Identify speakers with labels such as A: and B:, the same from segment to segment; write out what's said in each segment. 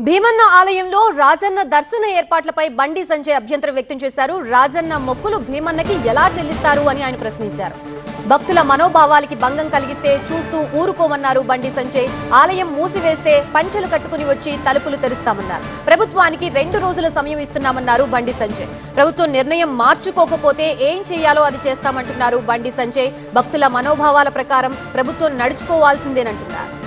A: భీమన్న ఆలయంలో రాజన్న దర్శన ఏర్పాట్లపై బండి సంజయ్ అభ్యంతరం వ్యక్తం చేశారు. రాజన్న మొక్కులు భీమన్నకి ఎలా చెల్లిస్తారు అని ఆయన ప్రశ్నించారు. భక్తుల మనోభావాలకి భంగం కలిగిస్తే చూస్తూ ఊరుకోమన్నారు బండి సంజయ్. ఆలయం మూసివేస్తే పంచెలు కట్టుకుని వచ్చి తలుపులు తెరుస్తామన్నారు. ప్రభుత్వానికి రెండు రోజుల సమయం ఇస్తున్నామన్నారు బండి సంజయ్. ప్రభుత్వం నిర్ణయం మార్చుకోకపోతే ఏం చేయాలో అది చేస్తామంటున్నారు బండి సంజయ్. భక్తుల మనోభావాల ప్రకారం ప్రభుత్వం నడుచుకోవాల్సిందేనంటున్నారు.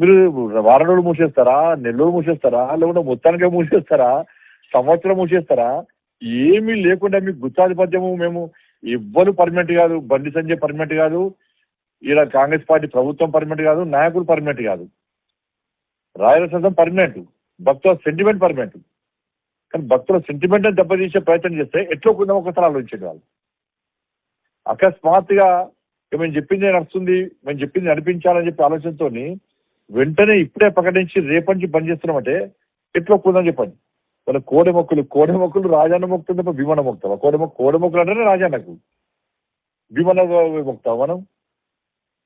B: మీరు వారం రోజులు మూసేస్తారా? నెల్లూరు మూసేస్తారా? లేకుంటే మొత్తానికే మూసేస్తారా? సంవత్సరం మూసేస్తారా? ఏమీ లేకుండా మీకు గుత్తాధిపత్యము మేము ఎవ్వరు పర్మనెంట్ కాదు. బండి సంజయ్ పర్మనెంట్ కాదు. ఈడ కాంగ్రెస్ పార్టీ ప్రభుత్వం పర్మనెంట్ కాదు. నాయకులు పర్మనెంట్ కాదు. రాయలసీమ పర్మనెంట్. భక్తుల సెంటిమెంట్ పర్మనెంట్. కానీ భక్తుల సెంటిమెంట్ దెబ్బతీసే ప్రయత్నం చేస్తే ఎట్లా కొందాం ఒకసారి ఆలోచించే వాళ్ళు. అకస్మాత్తుగా ఇక మేము చెప్పింది నడుస్తుంది మేము చెప్పింది నడిపించాలని చెప్పి ఆలోచనతోని వెంటనే ఇప్పుడే ప్రకటించి రేపటి నుంచి బంద్ చేస్తున్నామంటే ఎట్లా ఒప్పుకుందని చెప్పండి. మన కోడె మొక్కులు కోడె మొక్కులు రాజాన్న మొక్కుతుంది తప్ప భీమన మొక్తావా కోడె మొక్క కోడె మొక్కులు అంటేనే రాజాన్నకు. భీమన మొక్తావా మనం?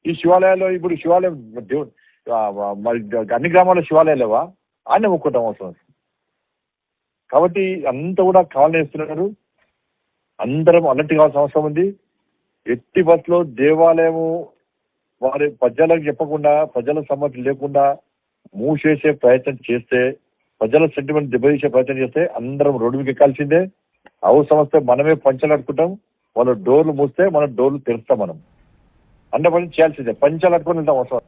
B: ఈ శివాలయాల్లో ఇప్పుడు శివాలయం దేవుడు మరి అన్ని గ్రామాల్లో శివాలయాలు లేవా ఆడనే మొక్కుంటాం అవసరం. కాబట్టి అంతా కూడా కాలనీ వేస్తున్నారు అందరం అలర్ట్ కావాల్సిన అవసరం ఉంది. ఎట్టి బస్సులో దేవాలయము వారి ప్రజలకు చెప్పకుండా ప్రజల సమ్మతి లేకుండా మూసేసే ప్రయత్నం చేస్తే ప్రజల సెంటిమెంట్ దెబ్బతీసే ప్రయత్నం చేస్తే అందరం రోడ్డు మీకు ఎక్కాల్సిందే. అవసరం వస్తే మనమే పంచలు అడుకుంటాం వాళ్ళ డోర్లు మూస్తే మన డోర్లు తెరుస్తాం మనం. అంటే పని చేయాల్సిందే. పంచాలు అట్టుకొని వెళ్తాం అవసరం.